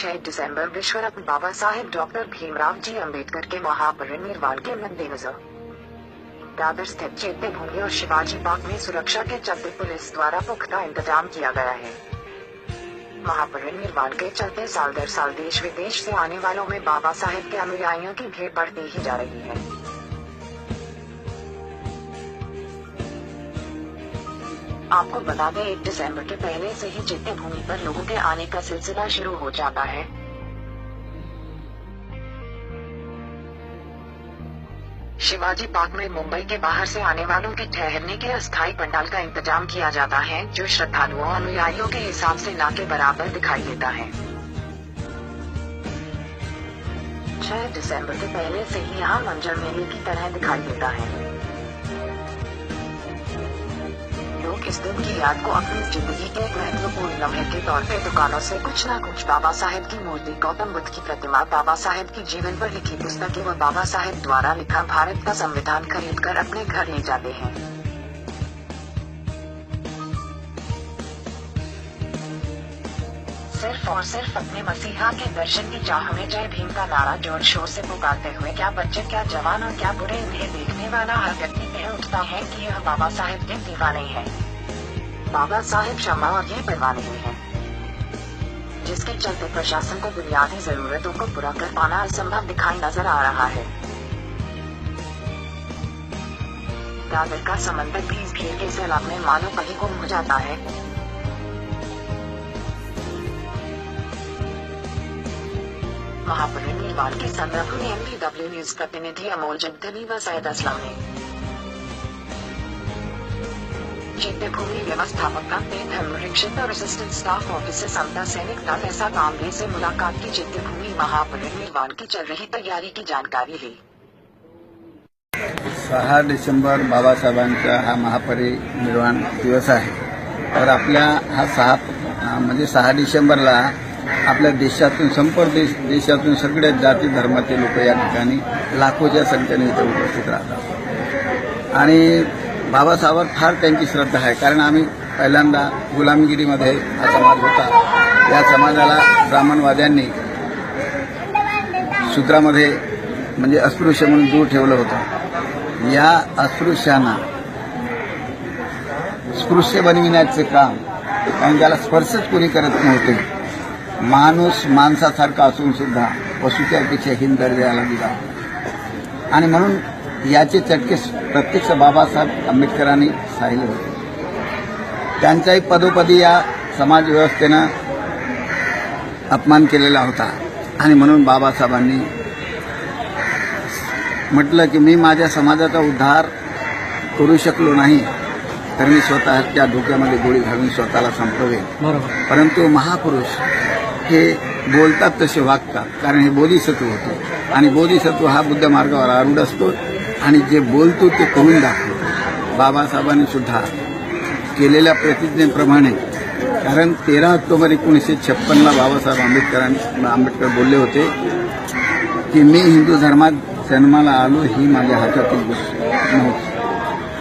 6 दिसंबर विश्व रत्न Babasaheb doctor Bhimrao ji Ambedkar के महापरिनिर्वाण के मद्देनजर। दादर स्थित चैत्य भूमि और शिवाजी पार्क में सुरक्षा के चलते पुलिस द्वारा पुख्ता इंतज़ाम किया गया है। महापरिनिर्वाण के चलते साल दर साल देश विदेश से आने वालों में बाबा साहेब के अनुयायियों की भीड़ बढ़ती ही जा रही है। आपको बता दें, एक दिसंबर के पहले से ही चैत्य भूमि पर लोगों के आने का सिलसिला शुरू हो जाता है। शिवाजी पार्क में मुंबई के बाहर से आने वालों के ठहरने के अस्थायी पंडाल का इंतज़ाम किया जाता है, जो श्रद्धालुओं अनुयायियों के हिसाब से ना के बराबर दिखाई देता है। छह दिसंबर के पहले से ही यहाँ मंजर मेले की तरह दिखाई देता है। इस दिन की याद को अपनी ज़िंदगी के एक महत्वपूर्ण लम्हे के तौर पे दुकानों से कुछ ना कुछ बाबा साहेब की मूर्ति गौतम बुद्ध की प्रतिमा, बाबा साहेब की जीवन पर लिखी पुस्तकें व बाबा साहेब द्वारा लिखा भारत का संविधान खरीद कर अपने घर ले जाते हैं। सिर्फ़ और सिर्फ़ अपने मसीहा के दर्शन की चाह में जय भीम का नारा ज़ोर शोर से पुकारते हुए क्या बच्चे, क्या जवान और क्या बुरे इन्हें देखने वाला हर व्यक्ति कह उठता है कि यह बाबा साहेब के दीवाने हैं। बाबा साहेब क्षमा और ये परवाने हैं। जिसके चलते प्रशासन को बुनियादी जरूरतों को पूरा कर पाना असंभव दिखाई नज़र आ रहा है। दादर का समंदर भी इस भीड़ के सैलाब में मानो कहीं गुम हो जाता है। महापरिनिर्वाण के संदर्भ में एमपीडब्ल्यू न्यूज़ प्रतिनिधि अमोल जगदनी व सैयद असलम। ने चैत्य भूमि व्यवस्थापक का धर्मरक्षक और assistant staff officer Samata Sainik दल ऐसा से मुलाकात की चैत्य भूमि महापरिनिर्वाण की चल रही तैयारी की जानकारी ली। सहा डिसेंबर बाबासाहेबांचा हा महापरिनिर्वाण दिवस आहे. तर आपल्या हा सहा म्हणजे सहा डिसेंबरला आपल्या देशातून संपूर्ण देश देशातून सगळ्या जाती धर्माचे लोक या ठिकाणी लाखोच्या संख्येने इथे उपस्थित राहतात. आणि बाबासाहेबांवर फार त्यांची श्रद्धा आहे. कारण आम्ही पहिल्यांदा गुलामगिरीमध्ये हा समाज होता. या समाजाला ब्राह्मणवाद्यांनी सूत्रामध्ये म्हणजे अस्पृश्य म्हणून दूर ठेवलं होतं. या अस्पृश्यांना स्पृश्य बनविण्याचे काम कारण ज्याला स्पर्शच कोणी करत नव्हते माणूस माणसासारखा असून सुद्धा पशुच्यापेक्षा हिन दर्जाला दिला. आणि म्हणून याचे चटके प्रत्यक्ष बाबासाहेब आंबेडकरांनी साहिले होते. त्यांचाही पदोपदी या समाज व्यवस्थेनं अपमान केलेला होता. आणि म्हणून बाबासाहेबांनी म्हटलं की मी माझ्या समाजाचा उद्धार करू शकलो नाही तर मी स्वतःच्या डोक्यामध्ये गोळी घालून स्वतःला संपवेन. बरोबर. परंतु महापुरुष हे बोलतात तसे वागतात कारण हे बोधिसत्व होते. आणि बोधिसत्व हा बुद्ध मार्गावर आरूढ असतो. आणि जे बोलतो ते करून दाखवतो. बाबासाहेबांनी सुद्धा केलेल्या प्रतिज्ञेप्रमाणे कारण तेरा ऑक्टोबर एकोणीसशे छप्पनला बाबासाहेब आंबेडकरांनी आंबेडकर बोलले होते की मी हिंदू धर्मात जन्माला आलो ही माझ्या हातातील गोष्ट नव्हती.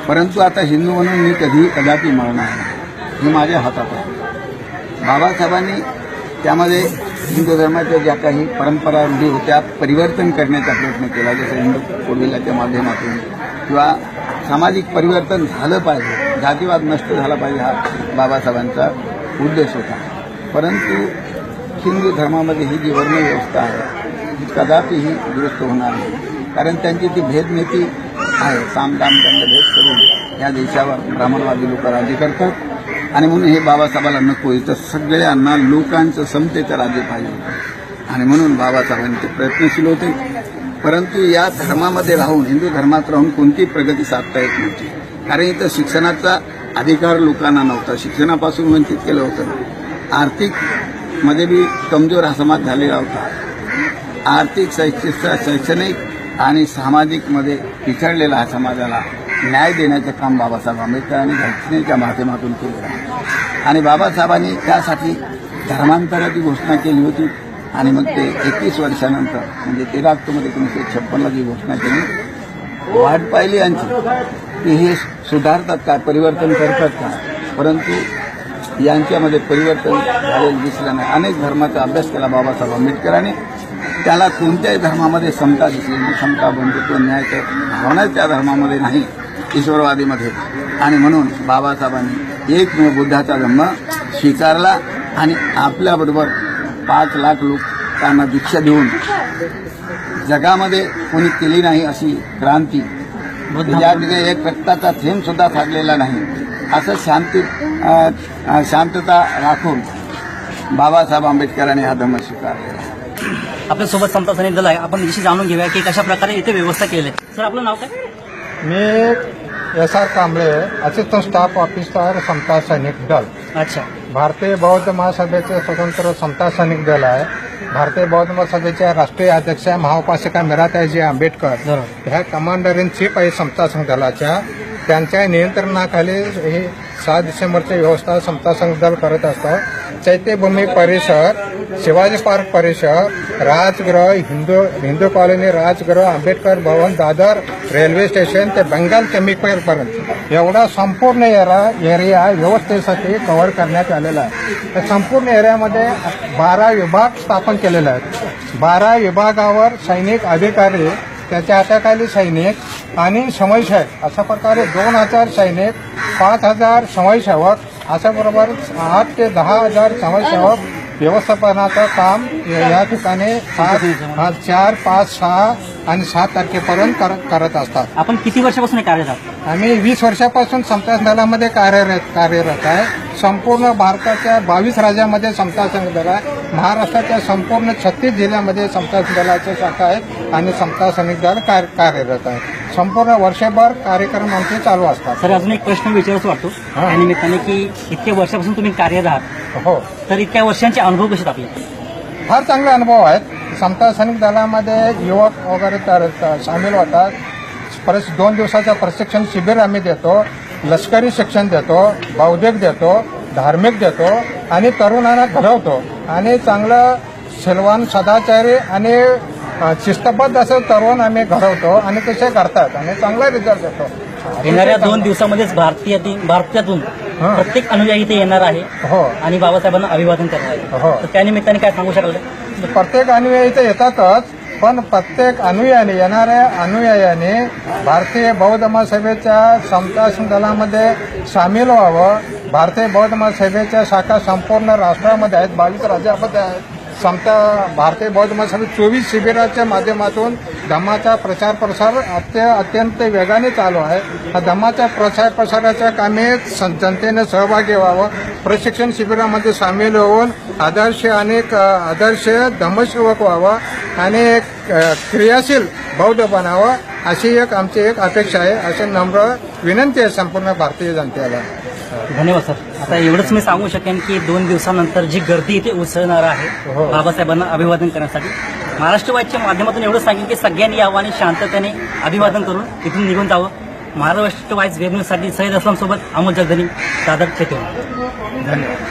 परंतु आता हिंदू म्हणून मी कधीही कदापि मरणार नाही. हे माझ्या हातात आहे. बाबासाहेबांनी त्यामध्ये हिंदू धर्माच्या ज्या काही परंपरा रूढी होत्या परिवर्तन करण्याचा प्रयत्न केला जसं हिंदू कोडविलाच्या माध्यमातून किंवा सामाजिक परिवर्तन झालं पाहिजे जातीवाद नष्ट झाला पाहिजे हा बाबासाहेबांचा उद्देश होता. परंतु हिंदू धर्मामध्ये ही जी वर्णव्यवस्था आहे ही कदापि ही दुरुस्त होणार नाही. कारण त्यांची ती भेदनीती आहे. सामदाम दंड भेद करून या देशावर ब्राह्मणवादी लोक राज्य करतात. आणि म्हणून हे बाबासाहेबाला नको इथं सगळ्यांना लोकांचं समतेचं राज्य पाहिजे आणि म्हणून बाबासाहेबांनी ते प्रयत्नशील होते. परंतु या धर्मामध्ये राहून हिंदू धर्मात राहून कोणतीही प्रगती साधता येत नव्हती. कारण इथं शिक्षणाचा अधिकार लोकांना नव्हता. शिक्षणापासून वंचित केलं होतं. आर्थिकमध्ये बी कमजोर हा समाज झालेला होता. आर्थिक शैक्षिक शैक्षणिक आणि सामाजिकमध्ये पिछडलेला हा समाजाला न्याय देण्याचं काम बाबासाहेब आंबेडकरांनी घटनेच्या माध्यमातून केलेलं आहे आणि बाबासाहेबांनी त्यासाठी धर्मांतराची घोषणा केली होती. आणि मग ते एकवीस वर्षानंतर म्हणजे तेरा ऑक्टोबर एकोणीसशे छप्पनला जी घोषणा केली वाट पाहिली यांची की हे सुधारतात काय परिवर्तन करतात का? परंतु यांच्यामध्ये परिवर्तन झालेलं दिसलं नाही. अनेक धर्माचा अभ्यास केला बाबासाहेब आंबेडकरांनी. त्याला कोणत्याही धर्मामध्ये समता दिसली नाही. समता बंधुत्व म्हणजे न्यायाच्या भावना त्या धर्मामध्ये नाही. ईश्वरवादीमध्ये. आणि म्हणून बाबासाहेबांनी एकमेव बुद्धाचा धम्म स्वीकारला आणि आपल्याबरोबर पाच लाख लोकांना दीक्षा देऊन जगामध्ये कोणी केली नाही अशी क्रांती. ज्या ठिकाणी एक रक्ताचा थेंब सुद्धा थाटलेला नाही. असं शांती शांतता राखून बाबासाहेब आंबेडकरांनी हा धर्म स्वीकारलेला आपल्यासोबत दल आहे आपण याची जाणून घेऊया की कशा प्रकारे इथे व्यवस्था केली आहे. सर आपलं नाव काय? मी S R Kamble assistant staff officer Samata Sainik Dal. अच्छा. भारतीय बौद्ध महासभेचे स्वतंत्र समता सैनिक दल आहे. भारतीय बौद्ध महासभेच्या राष्ट्रीय अध्यक्ष महाउपासिका मीराताईजी आंबेडकर ह्या कमांडर इन चीफ आहे समता संघ दलाच्या. त्यांच्या नियंत्रणाखाली हे सहा डिसेंबरची व्यवस्था समता संघ करत असतं. चैत्यभूमी परिसर शिवाजी पार्क परिसर Rajgruha Hindu Hindu colony Rajgruha Ambedkar Bhavan Dadar railway station ते बंगाल केमिकलपर्यंत एवढा संपूर्ण एरा एरिया व्यवस्थेसाठी कव्हर करण्यात आलेला आहे. त्या संपूर्ण एरियामध्ये बारा विभाग स्थापन केलेले आहेत. बारा विभागावर सैनिक अधिकारी त्याच्या हाताखाली सैनिक आणि समयसेवक अशा प्रकारे दोन हजार सैनिक पाच हजार समयसेवक अशा बरोबर आठ ते दहा हजार समयसेवक व्यवस्थापनाचं काम या ठिकाणी चार पाच सहा आणि सात तारखेपर्यंत कर- करत असतात. आपण किती वर्षापासून हे कार्यरत आहात? आम्ही वीस वर्षापासून समता दलामध्ये कार्यरत कार्यरत आहे. संपूर्ण भारताच्या बावीस राज्यामध्ये समता संघ दल आहे. महाराष्ट्राच्या संपूर्ण छत्तीस जिल्ह्यामध्ये समता दलाच्या शाखा आहेत आणि समता सैनिक दल कार्य- कार्यरत आहे संपूर्ण वर्षभर कार्यक्रम आमचे चालू असतात. सर अजून एक प्रश्न विचारच वाटतो. हा. त्या निमित्ताने की इतक्या वर्षापासून तुम्ही कार्यरत आहात हो. तर इतक्या वर्षांचे अनुभव कसे आहेत आपले? फार चांगले अनुभव आहेत. समता सैनिक दलामध्ये युवक वगैरे तर सामील होतात. परत दोन दिवसाचं प्रशिक्षण शिबिर आम्ही देतो लष्करी शिक्षण देतो बौद्धिक देतो धार्मिक देतो आणि तरुणांना घडवतो आणि चांगलं शिलवान सदाचारी आणि शिस्तबद्ध असं तरुण आम्ही घडवतो आणि तसे करतात आणि चांगला रिझल्ट येतो येणाऱ्या दोन दिवसामध्येच भारतीयातून भारतातून. प्रत्येक अनुयायी इथे येणार आहे हो. आणि बाबासाहेबांना अभिवादन करणार आहे. हो. तर त्या निमित्ताने काय सांगू शकाल? प्रत्येक अनुयायी तर येतातच पण प्रत्येक अनुयायाने येणाऱ्या अनुयायाने भारतीय बौद्ध महासभेच्या समता दलामध्ये सामील व्हावं. भारतीय बौद्ध महासभेच्या शाखा संपूर्ण राष्ट्रामध्ये आहेत. बावीस राज्यामध्ये आहेत. समता भारतीय बौद्ध महासभेत चोवीस शिबिराच्या माध्यमातून धम्माचा प्रचार प्रसार अत्य अत्यंत वेगाने चालू आहे. हा धम्माच्या प्रचार प्रसाराच्या कामे जनतेने सहभागी व्हावं. प्रशिक्षण शिबिरामध्ये सामील होऊन आदर्श आणि आदर्श धम्मसेवक व्हावं आणि एक क्रियाशील बौद्ध बनावं अशी एक आमची एक अपेक्षा आहे. असे नम्र विनंती आहे संपूर्ण भारतीय जनतेला. धन्यवाद सर. आता एवढंच मी सांगू शकेन की दोन दिवसानंतर जी गर्दी इथे उसळणार आहे हो. बाबासाहेबांना अभिवादन करण्यासाठी महाराष्ट्र वाईजच्या माध्यमातून एवढं सांगेन की सगळ्यांनी यावं आणि शांततेने अभिवादन करून इथून निघून जावं. महाराष्ट्र वाईज वेब न्यूजसाठी सैद असलाम सोबत अमोल जगदनी दादर छेतूर धन्यवाद.